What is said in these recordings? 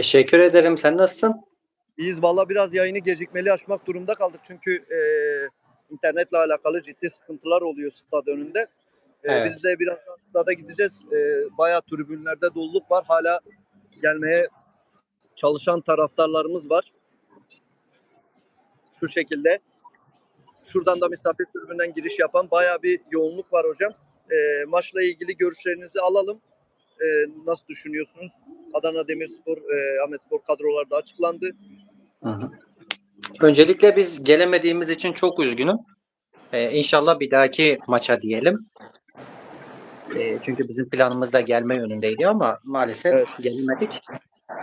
Teşekkür ederim. Sen nasılsın? Biz valla biraz yayını gecikmeli açmak durumda kaldık. Çünkü e, internetle alakalı ciddi sıkıntılar oluyor stad önünde. E, Evet. Biz de birazdan stada gideceğiz. E, bayağı tribünlerde doluluk var. Hala gelmeye çalışan taraftarlarımız var. Şu şekilde. Şuradan da misafir tribünden giriş yapan bayağı bir yoğunluk var hocam. E, maçla ilgili görüşlerinizi alalım. E, nasıl düşünüyorsunuz? Adana Demirspor, e, Ahmetspor kadroları da açıklandı. Hı hı. Öncelikle biz gelemediğimiz için çok üzgünüm. Ee, inşallah bir dahaki maça diyelim. Ee, çünkü bizim planımız da gelme yönündeydi ama maalesef Evet. gelemedik.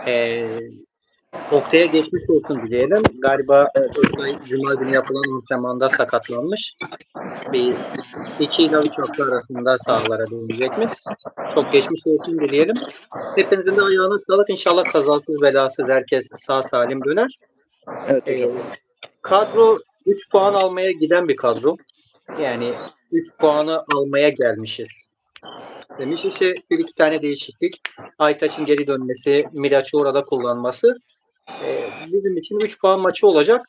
Ee, Oktay'a geçmiş olsun dileyelim. Galiba Oktay Cuma günü yapılan antrenmanda sakatlanmış. Bir iki üç hafta arasında sahalara dönecekmiş. Çok geçmiş olsun dileyelim. Hepinizin de ayağına sağlık. İnşallah kazasız belasız herkes sağ salim döner. Evet Ee, kadro 3 puan almaya giden bir kadro. Yani 3 puanı almaya gelmişiz. Demiş işte bir iki tane değişiklik. Aytaç'ın geri dönmesi, Miraç'ı orada kullanması. Ee, bizim için 3 puan maçı olacak.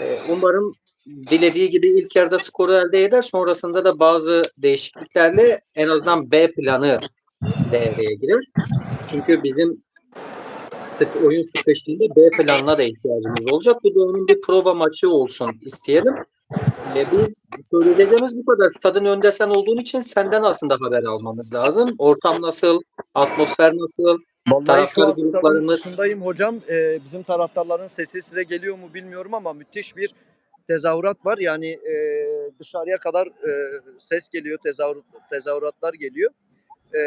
Ee, umarım dilediği gibi ilk yarıda skoru elde eder. Sonrasında da bazı değişikliklerle en azından B planı devreye girer. Çünkü bizim sık oyun sıkıştığında B planına da ihtiyacımız olacak. Bu onun bir prova maçı olsun isteyelim. Ve biz söyleyeceklerimiz bu kadar. Stadın önde sen olduğun için senden aslında haber almamız lazım. Ortam nasıl? Atmosfer nasıl? Vallahi Taraftar gruplarımız- hocam. Ee, bizim taraftarların sesi size geliyor mu bilmiyorum ama müthiş bir tezahürat var. Yani e, dışarıya kadar e, ses geliyor, tezahür, tezahüratlar geliyor. E,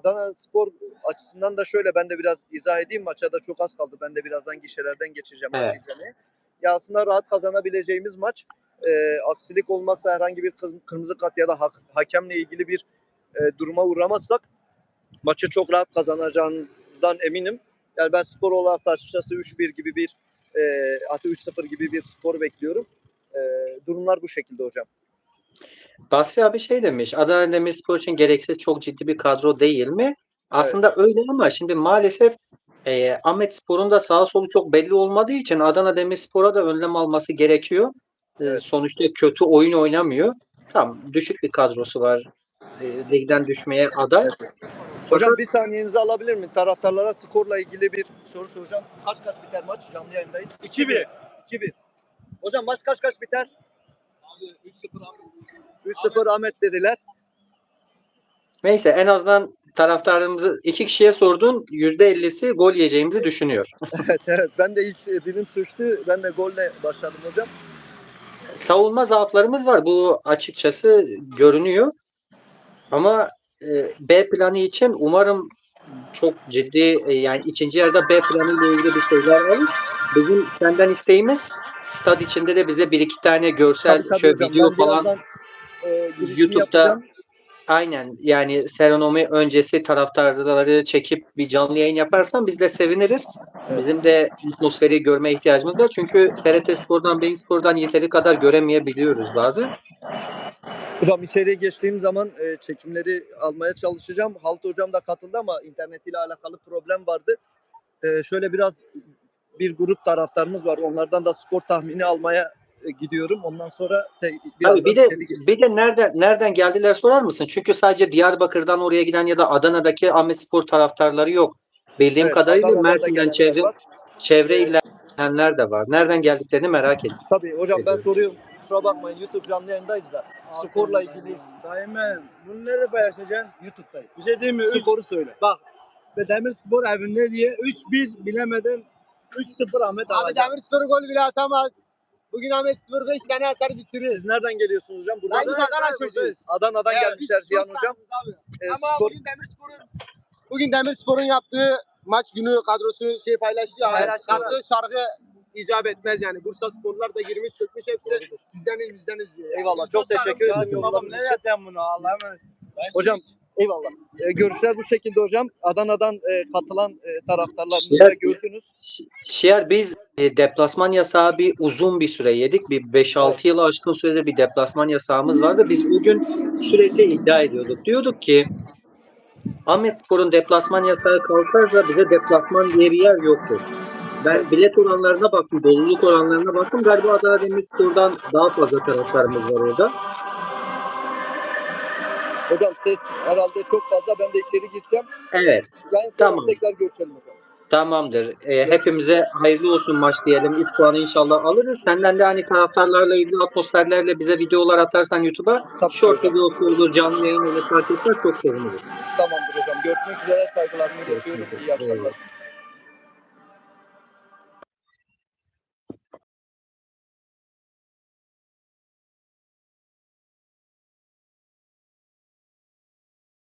Adana Spor açısından da şöyle ben de biraz izah edeyim. Maça da çok az kaldı. Ben de birazdan gişelerden geçeceğim maçı Evet. izlemeye. Ya aslında rahat kazanabileceğimiz maç. E, aksilik olmazsa herhangi bir kırmızı kart ya da hak- hakemle ilgili bir e, duruma uğramazsak maçı çok rahat kazanacağından eminim. Yani ben skor olarak da açıkçası 3-1 gibi bir e, hatta 3-0 gibi bir skor bekliyorum. E, durumlar bu şekilde hocam. Basri abi şey demiş. Adana Demirspor için gereksiz çok ciddi bir kadro değil mi? Aslında öyle ama şimdi maalesef e, Ahmet Spor'un da sağa solu çok belli olmadığı için Adana Demirspor'a da önlem alması gerekiyor. E, Evet. sonuçta kötü oyun oynamıyor. Tamam düşük bir kadrosu var. E, ligden düşmeye aday. Hocam bir saniyenizi alabilir miyim? Taraftarlara skorla ilgili bir soru soracağım. Kaç kaç biter maç? Canlı yayındayız. 2-1. 2-1. Hocam maç kaç kaç biter? 3-0 Ahmet dediler. Neyse en azından taraftarlarımızı iki kişiye sordun. %50'si gol yiyeceğimizi düşünüyor. evet evet. Ben de ilk dilim suçtu. Ben de golle başladım hocam. savunma zaaflarımız var. Bu açıkçası görünüyor. Ama B planı için umarım çok ciddi e, yani ikinci yarıda B planı ile ilgili bir şeyler var. Bizim senden isteğimiz stad içinde de bize bir iki tane görsel Tabii, tabii şöyle hocam. video falan e, YouTube'da yapacağım. aynen yani seronomi öncesi taraftarları çekip bir canlı yayın yaparsan biz de seviniriz. Evet. Bizim de atmosferi görme ihtiyacımız var. Çünkü TRT Spor'dan, Beyin Spor'dan yeteri kadar göremeyebiliyoruz bazen. Hocam içeriye geçtiğim zaman e, çekimleri almaya çalışacağım. Halt hocam da katıldı ama internetiyle alakalı problem vardı. E, şöyle biraz bir grup taraftarımız var. Onlardan da skor tahmini almaya e, gidiyorum. Ondan sonra te, Abi bir de içeri bir de nereden nereden geldiler sorar mısın? Çünkü sadece Diyarbakır'dan oraya giden ya da Adana'daki Ahmetspor taraftarları yok. Bildiğim Evet, kadarıyla Mersin'den çevre var. çevre illerdenler de var. Nereden geldiklerini merak ettim. Tabii hocam ben soruyorum. Kusura bakmayın YouTube canlı yayındayız da. Skorla ilgili Dayım benim. Bunu nerede paylaşacaksın? YouTube'dayız. Bir şey diyeyim mi? Üç, Skoru söyle. ve Demirspor evinde diye 3 biz bilemeden 3-0 Ahmet Abi alacak. Demirspor gol bile atamaz. Bugün Ahmet Spor 5 tane atar bitirir. Siz nereden geliyorsunuz hocam? Buradan biz Adana çocuğuyuz. Adana'dan Evet, gelmişler Cihan hocam. abi. E, Ama skor bugün Demirspor'un bugün Demirspor'un yaptığı maç günü kadrosu şey paylaştı ya. Paylaştı. Yaptığı şarkı icap etmez yani. Bursa Sporlar da girmiş çökmüş hepsi. Sizdeniz bizdeniz diyor. Eyvallah. Çok teşekkür ederim. Babam yorumunuz ne için. yapacağım bunu? Allah'a emanet. Hocam eyvallah. E, görüşler bu şekilde hocam. Adana'dan e, katılan e, taraftarlarımızı da gördünüz. Şiar biz e, deplasman yasağı bir uzun bir süre yedik. Bir 5-6 yılı aşkın sürede bir deplasman yasağımız vardı. Biz bugün sürekli iddia ediyorduk. Diyorduk ki Ahmetspor'un deplasman yasağı kalkarsa bize deplasman diye bir yer yoktur. Ben bilet oranlarına baktım, doluluk oranlarına baktım. Galiba Adana Demirspor'dan daha fazla taraftarımız var orada. Hocam ses herhalde çok fazla. Ben de içeri gireceğim. Evet, Ben Tamam. tekrar görüşelim hocam. tamamdır. Ee, hepimize hayırlı olsun maç diyelim. 3 puanı inşallah alırız. Senden de hani taraftarlarla ilgili atmosferlerle bize videolar atarsan YouTube'a short videosu olur, canlı yayın olur fark etmez çok seviniriz. Tamamdır hocam. Görüşmek üzere. Saygılarımı iletiyorum. İyi akşamlar.